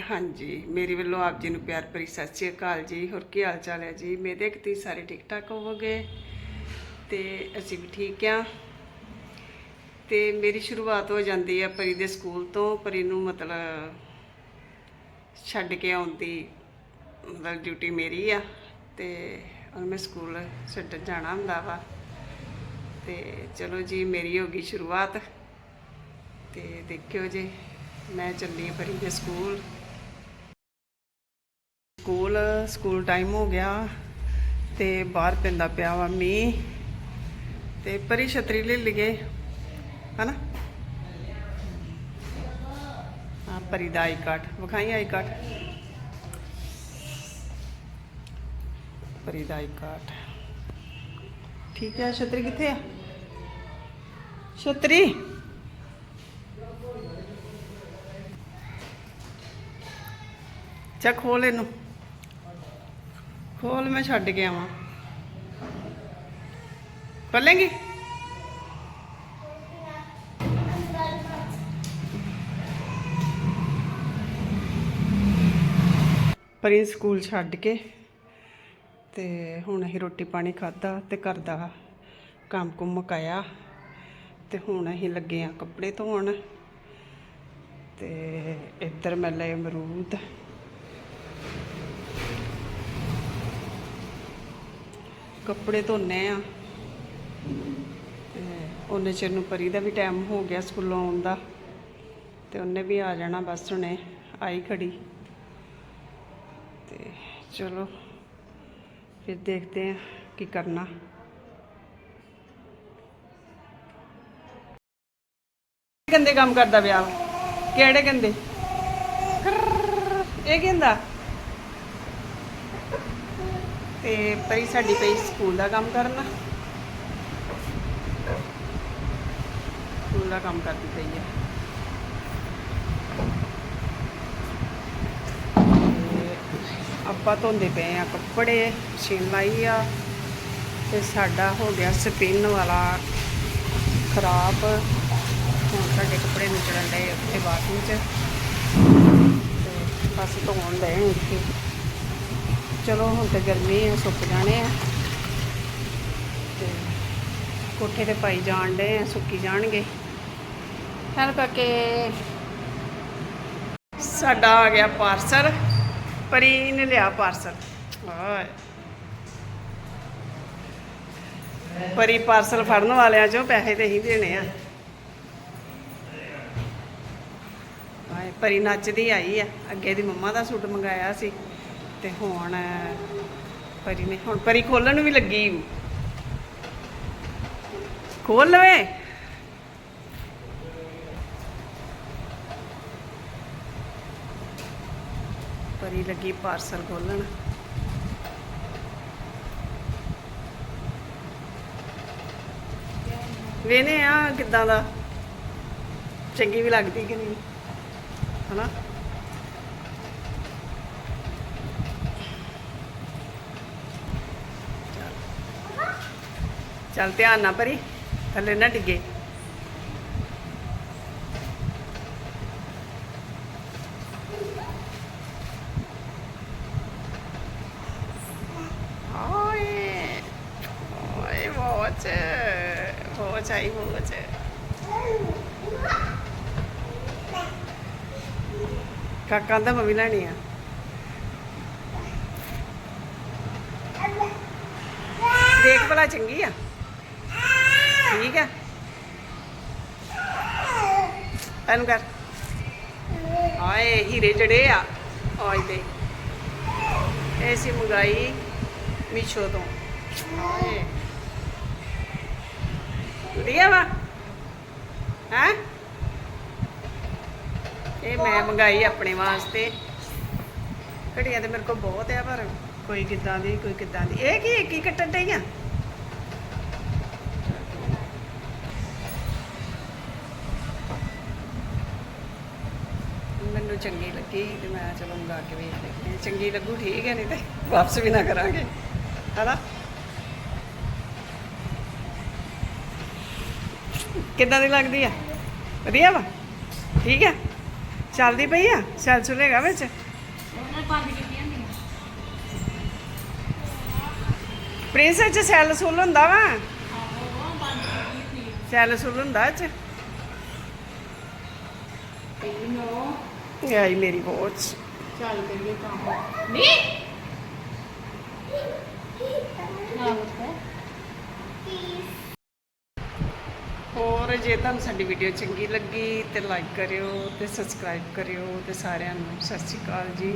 ਹਾਂਜੀ, ਮੇਰੇ ਵੱਲੋਂ ਆਪ ਜੀ ਨੂੰ ਪਿਆਰ ਭਰੀ ਸਤਿ ਸ਼੍ਰੀ ਅਕਾਲ ਜੀ। ਹੋਰ ਕੀ ਹਾਲ ਚਾਲ ਹੈ ਜੀ? ਮੇਰੇ ਕਿ ਤੁਸੀਂ ਸਾਰੇ ਠੀਕ ਠਾਕ ਹੋਵੋਗੇ? ਤੇ ਅਸੀਂ ਵੀ ਠੀਕ ਆ ਤੇ ਮੇਰੀ ਸ਼ੁਰੂਆਤ ਹੋ ਜਾਂਦੀ ਹੈ ਪਰੀ ਦੇ ਸਕੂਲ ਤੋਂ। ਪਰੀ ਨੂੰ ਮਤਲਬ ਛੱਡ ਕੇ ਆਉਂਦੀ ਮਤਲਬ ਡਿਊਟੀ ਮੇਰੀ ਆ। ਤੇ ਹੁਣ ਮੈਂ ਸਕੂਲ ਛੱਡਣ ਜਾਣਾ ਹੁੰਦਾ ਵਾ। ਤੇ ਚਲੋ ਜੀ, ਮੇਰੀ ਹੋ ਗਈ ਸ਼ੁਰੂਆਤ। ਤੇ ਦੇਖਿਓ ਜੀ, ਮੈਂ ਚੱਲੀ ਪਰੀ ਦੇ ਸਕੂਲ। ਸਕੂਲ ਸਕੂਲ ਟਾਈਮ ਹੋ ਗਿਆ ਤੇ ਬਾਹਰ ਪੈਂਦਾ ਪਿਆ ਵਾ ਮੀਂਹ ਤੇ ਪਰੀ ਛਤਰੀ ਲੈ ਲਈਏ ਹਨਾ? ਆ ਪਰੀ ਦਾ ਆਈ ਕਾਰਡ, ਵਿਖਾਈ ਆਈ ਕਾਰਡ? ਪਰੀ ਦਾ ਆਈ ਕਾਰਡ। ਠੀਕ ਹੈ, ਛਤਰੀ ਕਿੱਥੇ ਆ? ਛਤਰੀ? ਚੱਕ ਖੋਲ ਇਹਨੂੰ। ਖੋਲ, ਮੈਂ ਛੱਡ ਕੇ ਆਵਾਂ। ਖੋਲੇਂਗੀ? ਪਰੀ ਸਕੂਲ ਛੱਡ ਕੇ ਤੇ ਹੁਣ ਅਸੀਂ ਰੋਟੀ ਪਾਣੀ ਖਾਦਾ ਤੇ ਘਰ ਦਾ ਕੰਮ ਕੁੰਮ ਮੁਕਾਇਆ ਤੇ ਹੁਣ ਅਸੀਂ ਲੱਗੇ ਆ ਕੱਪੜੇ ਧੋਣ ਤੇ ਇੱਧਰ ਮੈਂ ਲਏ ਅਮਰੂਦ। ਕੱਪੜੇ ਧੋਨੇ ਆ। ਤੇ ਉਹਨੇ ਚਿਰ ਨੂੰ ਪਰੀ ਦਾ ਵੀ ਟਾਈਮ ਹੋ ਗਿਆ ਸਕੂਲੋਂ ਆਉਣ ਦਾ। ਤੇ ਉਹਨੇ ਵੀ ਆ ਜਾਣਾ ਬਸ ਹੁਣੇ, ਆਈ ਖੜੀ। ਤੇ ਚਲੋ, ਫਿਰ ਦੇਖਦੇ ਆ ਕੀ ਕਰਨਾ। ਗੰਦੇ ਕੰਮ ਕਰਦਾ ਵਿਆਹ? ਕਿਹੜੇ ਗੰਦੇ ਇਹ ਕਹਿੰਦਾ ਤੇ ਪਰੀ ਸਾਡੀ ਪਈ ਸਕੂਲ ਦਾ ਕੰਮ ਕਰਨਾ। ਸਕੂਲ ਦਾ ਕੰਮ ਕਰਦੀ ਪਈ ਹੈ ਆਪਾਂ ਧੋਂਦੇ ਪਏ ਆ ਕੱਪੜੇ, ਮਸ਼ੀਨ ਲਾਈ ਆ ਤੇ ਸਾਡਾ ਹੋ ਗਿਆ ਸਪਿਨ ਵਾਲਾ ਖਰਾਬ। ਹੁਣ ਸਾਡੇ ਕੱਪੜੇ ਨਿਕਲਣ ਦੇ ਉੱਤੇ ਬਾਥਰੂਮ 'ਚ। ਤੇ ਬਸ ਧੋਣ ਦੇ ਇੱਥੇ। ਚਲੋ ਹੁਣ ਤੇ ਗਰਮੀ ਹੈ ਸੁੱਕ ਜਾਣੇ ਆ। ਤੇ ਕੋਠੇ ਤੇ ਪਾਈ ਜਾਣ ਡੇ ਆ ਸੁੱਕੀ ਜਾਣਗੇ। ਚੱਲ ਕਰਕੇ ਸਾਡਾ ਆ ਗਿਆ ਪਾਰਸਲ। ਪਰੀ ਨੇ ਲਿਆ ਪਾਰਸਲ। ਹਾਏ। ਪਰੀ ਪਾਰਸਲ ਫੜਨ ਵਾਲਿਆਂ ਚੋਂ ਪੈਸੇ ਤੇ ਹੀ ਦੇਣੇ ਆ। ਹਾਏ ਪਰੀ ਨੱਚਦੀ ਆਈ ਆ। ਅੱਗੇ ਦੀ ਮੰਮਾ ਦਾ ਸੂਟ ਮੰਗਾਇਆ ਸੀ। ਤੇ ਹੁਣ, ਪਰੀ ਨੇ, ਹੁਣ ਪਰੀ ਖੋਲਣ ਨੂੰ ਵੀ ਲੱਗੀ। ਖੋਲ ਲਵੇ। ਪਰੀ ਲੱਗੀ ਪਾਰਸਲ ਖੋਲਣ। ਵੇਨੇ ਆ ਕਿਦਾਂ ਦਾ? ਚੰਗੀ ਵੀ ਲੱਗਦੀ ਕਿ ਨਹੀਂ? ਹਨਾ? ਚੱਲ ਧਿਆਨ ਨਾ ਪਰੀ ਥੱਲੇ ਨਾ ਡਿੱਗੇ। ਓਏ ਓਏ ਬਹੁਤ ਬਹੁਤ ਆਈ ਬਹੁਤ ਕਾਕਾ ਦਾ ਮੰਮੀ ਲੈਣੀ ਆ। ਦੇਖ ਭਲਾ ਚੰਗੀ ਆ। ਠੀਕ ਆ ਤੈਨੂੰ ਕਰ। ਆਏ, ਹੀਰੇ ਜੜੇ ਆ। ਆਈ ਤੇ। ਇਹ ਮੰਗਾਈ ਮੀਸ਼ੋ ਤੋਂ। ਆਏ ਵਧੀਆ ਵਾ। ਹੈ? ਇਹ ਮੈਂ ਮੰਗਾਈ ਆਪਣੇ ਵਾਸਤੇ। ਘੜੀਆਂ ਤੇ ਮੇਰੇ ਕੋਲ ਬਹੁਤ ਆ, ਪਰ ਕੋਈ ਕਿੱਦਾਂ ਦੀ, ਕੋਈ ਕਿੱਦਾਂ ਦੀ। ਇਹ ਕੀ ਕੀ ਕੱਟਣ ਡਈਆਂ ਮੈਨੂੰ ਚੰਗੀ ਲੱਗੀ ਤੇ ਮੈਂ ਚਲੋ ਮੰਗਾ ਕੇ ਵੇਖ ਲੈਂਦੇ ਚੰਗੀ ਲੱਗੂ, ਠੀਕ ਹੈ, ਨਹੀਂ ਤੇ ਵਾਪਸ ਵੀ ਨਾ ਕਰਾਂਗੇ। ਹਨਾ? ਕਿੱਦਾਂ ਦੀ ਲੱਗਦੀ ਆ? ਵਧੀਆ ਵਾ? ਠੀਕ ਆ? ਚੱਲਦੀ ਪਈ ਆ? ਸੈਲ ਸੁਲੇਗਾ ਵਿੱਚ? ਪ੍ਰਿੰਸ ਵਿੱਚ ਸੈਲ ਸੁਲ ਹੁੰਦਾ ਵਾ? ਆਹੋ ਸੈਲ ਸੁਲ ਹੁੰਦਾ ਚ? ਇਹ ਇਹ ਆਈ ਮੇਰੀ ਵਾਚ ਚੱਲ ਕਰੀਏ ਕੰਮ। ਨਹੀਂ ਨਾ। ਹੋਰ ਜੇ ਤੁਹਾਨੂੰ ਸਾਡੀ ਵੀਡੀਓ ਚੰਗੀ ਲੱਗੀ ਤੇ ਲਾਈਕ ਕਰਿਓ ਤੇ ਸਬਸਕ੍ਰਾਈਬ ਕਰਿਓ ਤੇ ਸਾਰਿਆਂ ਨੂੰ ਸਤਿ ਸ਼੍ਰੀ ਅਕਾਲ ਜੀ।